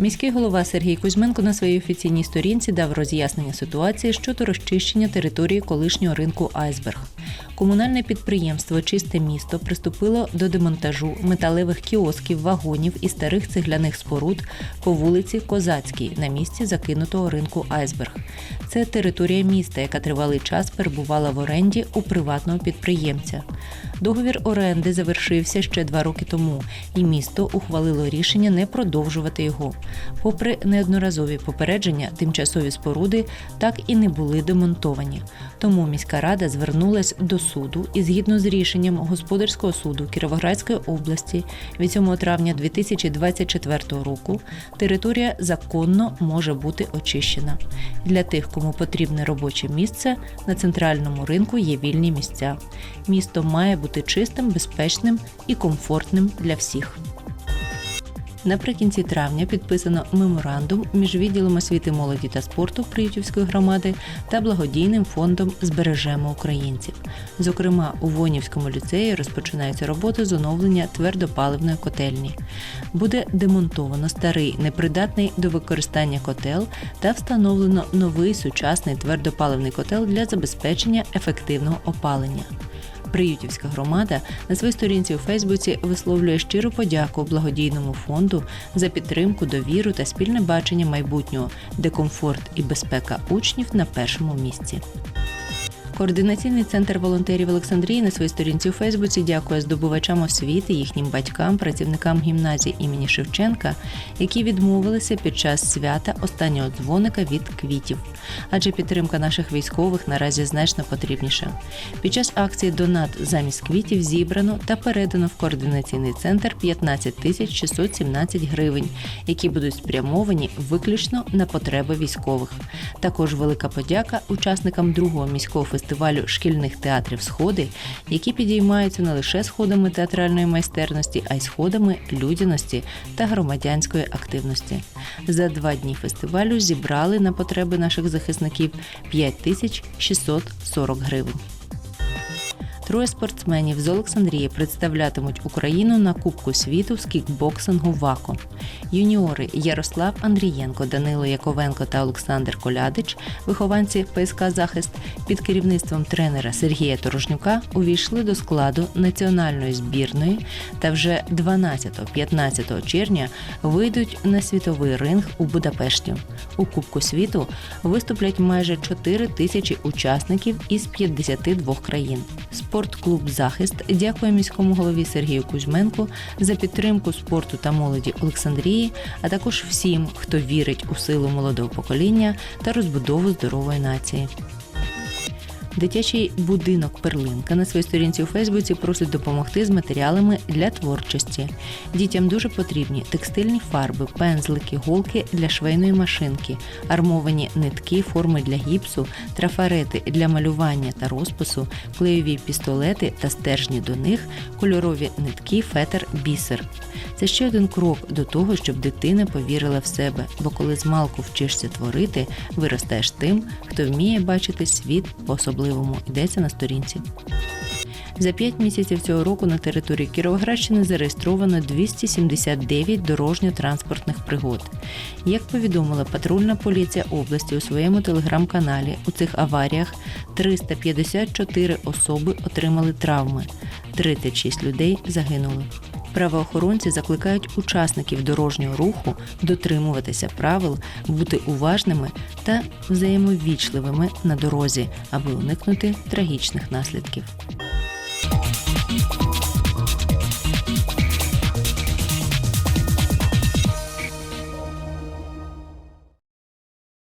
Міський голова Сергій Кузьменко на своїй офіційній сторінці дав роз'яснення ситуації щодо розчищення території колишнього ринку Айсберг. Комунальне підприємство Чисте місто приступило до демонтажу металевих кіосків, вагонів і старих цегляних споруд по вулиці Козацькій на місці закинутого ринку Айсберг. Це територія міста, яка тривалий час перебувала в оренді у приватного підприємця. Договір оренди завершився ще два роки тому, і місто ухвалило рішення не продовжувати його. Попри неодноразові попередження, тимчасові споруди так і не були демонтовані. Тому міська рада звернулась до суду і згідно з рішенням господарського суду Кіровоградської області від 7 травня 2024 року територія законно може бути очищена. Для тих, кому потрібне робоче місце, на центральному ринку є вільні місця. Місто має бути чистим, безпечним і комфортним для всіх. Наприкінці травня підписано меморандум між відділом освіти молоді та спорту Приютівської громади та благодійним фондом Збережемо українців. Зокрема, у Вонівському ліцеї розпочинаються роботи з оновлення твердопаливної котельні. Буде демонтовано старий непридатний до використання котел та встановлено новий сучасний твердопаливний котел для забезпечення ефективного опалення. Приютівська громада на своїй сторінці у Фейсбуці висловлює щиру подяку благодійному фонду за підтримку, довіру та спільне бачення майбутнього, де комфорт і безпека учнів на першому місці. Координаційний центр волонтерів Олександрії на своїй сторінці у Фейсбуці дякує здобувачам освіти, їхнім батькам, працівникам гімназії імені Шевченка, які відмовилися під час свята останнього дзвоника від квітів. Адже підтримка наших військових наразі значно потрібніша. Під час акції Донат замість квітів зібрано та передано в координаційний центр 15 тисяч 617 гривень, які будуть спрямовані виключно на потреби військових. Також велика подяка учасникам другого міського фестивалю шкільних театрів Сходи, які підіймаються не лише сходами театральної майстерності, а й сходами людяності та громадянської активності. За два дні фестивалю зібрали на потреби наших захисників 5640 гривень. Троє спортсменів з Олександрії представлятимуть Україну на Кубку світу з кікбоксингу ВАКО. Юніори Ярослав Андрієнко, Данило Яковенко та Олександр Колядич, вихованці ПСК Захист під керівництвом тренера Сергія Торожнюка, увійшли до складу національної збірної та вже 12-15 червня вийдуть на світовий ринг у Будапешті. У Кубку світу виступлять майже 4 тисячі учасників із 52 країн. Спортклуб Захист дякує міському голові Сергію Кузьменку за підтримку спорту та молоді Олександрії, а також всім, хто вірить у силу молодого покоління та розбудову здорової нації. Дитячий будинок Перлинка на своїй сторінці у Фейсбуці просить допомогти з матеріалами для творчості. Дітям дуже потрібні текстильні фарби, пензлики, голки для швейної машинки, армовані нитки, форми для гіпсу, трафарети для малювання та розпису, клеєві пістолети та стержні до них, кольорові нитки, фетр, бісер. Це ще один крок до того, щоб дитина повірила в себе, бо коли змалку вчишся творити, виростаєш тим, хто вміє бачити світ по-особливому. Йдеться на сторінці. За п'ять місяців цього року на території Кіровоградщини зареєстровано 279 дорожньо-транспортних пригод. Як повідомила патрульна поліція області у своєму телеграм-каналі, у цих аваріях 354 особи отримали травми, 36 людей загинули. Правоохоронці закликають учасників дорожнього руху дотримуватися правил, бути уважними та взаємовічливими на дорозі, аби уникнути трагічних наслідків.